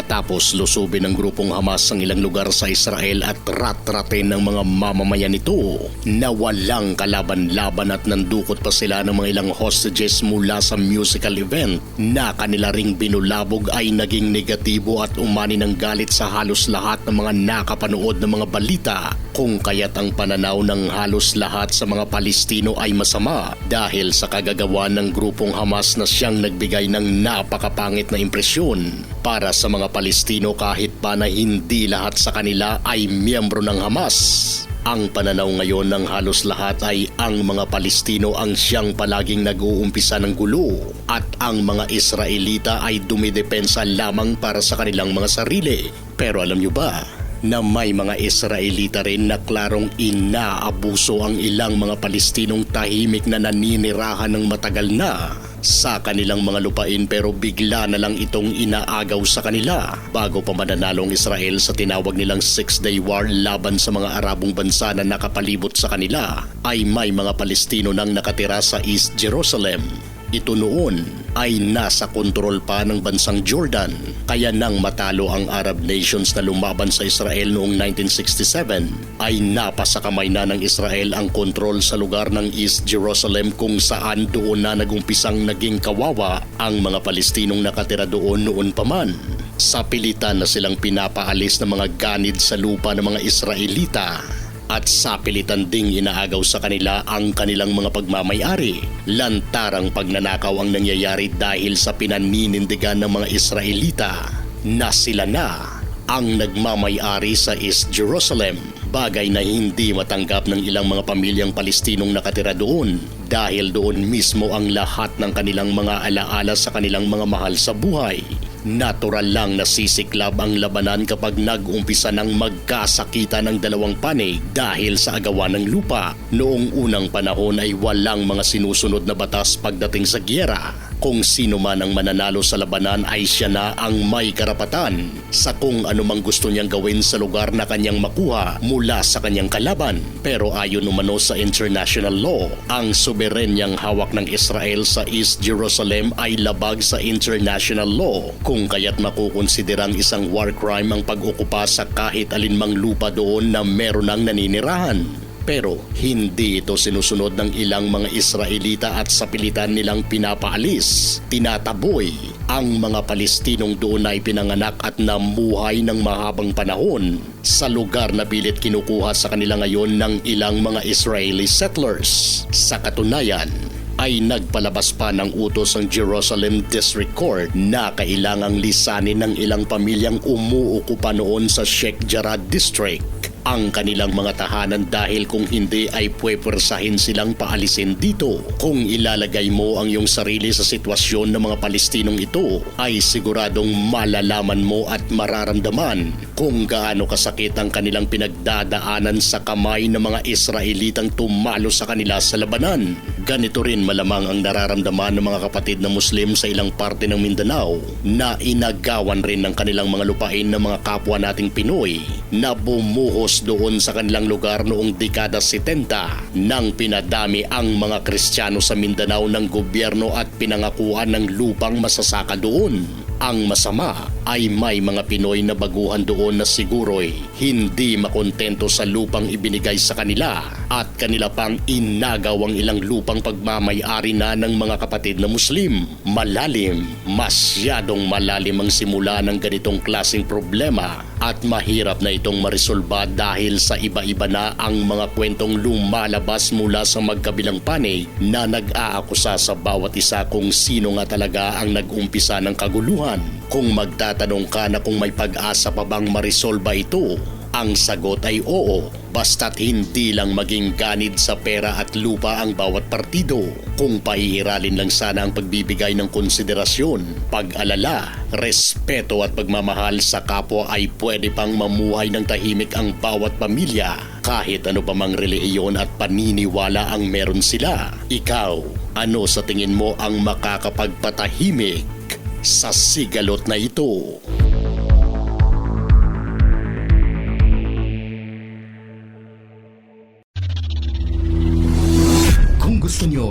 Matapos lusubin ng grupong Hamas ang ilang lugar sa Israel at rat-ratin ng mga mamamayan nito na walang kalaban-laban at nandukot pa sila ng mga ilang hostages mula sa musical event na kanila ring binulabog ay naging negatibo at umani ng galit sa halos lahat ng mga nakapanood ng mga balita kung kaya't ang pananaw ng halos lahat sa mga Palestino ay masama dahil sa kagagawa ng grupong Hamas na siyang nagbigay ng napakapangit na impresyon para sa mga Palestino kahit pa na hindi lahat sa kanila ay miyembro ng Hamas. Ang pananaw ngayon ng halos lahat ay ang mga Palestino ang siyang palaging nag-uumpisa ng gulo at ang mga Israelita ay dumidepensa lamang para sa kanilang mga sarili. Pero alam nyo ba na may mga Israelita rin na klarong inaabuso ang ilang mga Palestinong tahimik na naninirahan ng matagal na sa kanilang mga lupain pero bigla na lang itong inaagaw sa kanila bago pa mananalong Israel sa tinawag nilang Six-Day War laban sa mga Arabong bansa na nakapalibot sa kanila ay may mga Palestino nang nakatira sa East Jerusalem. Ito noon ay nasa kontrol pa ng bansang Jordan kaya nang matalo ang Arab nations na lumaban sa Israel noong 1967 ay napasakamay na ng Israel ang kontrol sa lugar ng East Jerusalem kung saan doon na nagumpisang naging kawawa ang mga Palestinong nakatira doon noon pa man. Sa pilitan na silang pinapaalis ng mga ganid sa lupa ng mga Israelita at sa pilitan ding inaagaw sa kanila ang kanilang mga pagmamayari. Lantarang pagnanakaw ang nangyayari dahil sa pinaninindigan ng mga Israelita na sila na ang nagmamayari sa East Jerusalem. Bagay na hindi matanggap ng ilang mga pamilyang Palestinong nakatira doon dahil doon mismo ang lahat ng kanilang mga alaala sa kanilang mga mahal sa buhay. Natural lang na sisiklab ang labanan kapag nag-umpisa ng magkasakita ng dalawang panig dahil sa agawan ng lupa. Noong unang panahon ay walang mga sinusunod na batas pagdating sa gyera. Kung sino man ang mananalo sa labanan ay siya na ang may karapatan sa kung anumang gusto niyang gawin sa lugar na kanyang makuha mula sa kanyang kalaban. Pero ayon umano sa international law, ang soberenyang hawak ng Israel sa East Jerusalem ay labag sa international law kung kaya't makukonsiderang isang war crime ang pag-okupa sa kahit alinmang lupa doon na meron ng naninirahan. Pero hindi ito sinusunod ng ilang mga Israelita at sa pilitan nilang pinapaalis, tinataboy ang mga Palestinong doon ay pinanganak at namuhay ng mahabang panahon. Sa lugar na bilit kinukuha sa kanila ngayon ng ilang mga Israeli settlers. Sa katunayan, ay nagpalabas pa ng utos ang Jerusalem District Court na kailangang lisanin ng ilang pamilyang umuukupa noon sa Sheikh Jarrah District ang kanilang mga tahanan dahil kung hindi ay pwepwersahin silang paalisin dito. Kung ilalagay mo ang iyong sarili sa sitwasyon ng mga Palestinong ito, ay siguradong malalaman mo at mararamdaman kung gaano kasakit ang kanilang pinagdadaanan sa kamay ng mga Israelitang tumalo sa kanila sa labanan. Ganito rin malamang ang nararamdaman ng mga kapatid na Muslim sa ilang parte ng Mindanao na inagawan rin ng kanilang mga lupain ng mga kapwa nating Pinoy na bumuhos doon sa kanilang lugar noong dekada 70 nang pinadami ang mga Kristiyano sa Mindanao ng gobyerno at pinangakuan ng lupang masasaka doon. Ang masama ay may mga Pinoy na baguhan doon na siguro'y hindi makontento sa lupang ibinigay sa kanila at kanila pang inagaw ang ilang lupang pagmamayari na ng mga kapatid na Muslim. Malalim, masyadong malalim ang simula ng ganitong klasing problema at mahirap na itong marisolba dahil sa iba-iba na ang mga kwentong lumalabas mula sa magkabilang panig na nag-aakusa sa bawat isa kung sino nga talaga ang nag-umpisa ng kaguluhan. Kung magtatanong ka na kung may pag-asa pa bang marisolba ito, ang sagot ay oo, basta't hindi lang maging ganid sa pera at lupa ang bawat partido. Kung paiiralin lang sana ang pagbibigay ng konsiderasyon, pag-alala, respeto at pagmamahal sa kapwa ay pwede pang mamuhay ng tahimik ang bawat pamilya kahit ano pa mang relihiyon at paniniwala ang meron sila. Ikaw, ano sa tingin mo ang makakapagpatahimik sa sigalot na ito?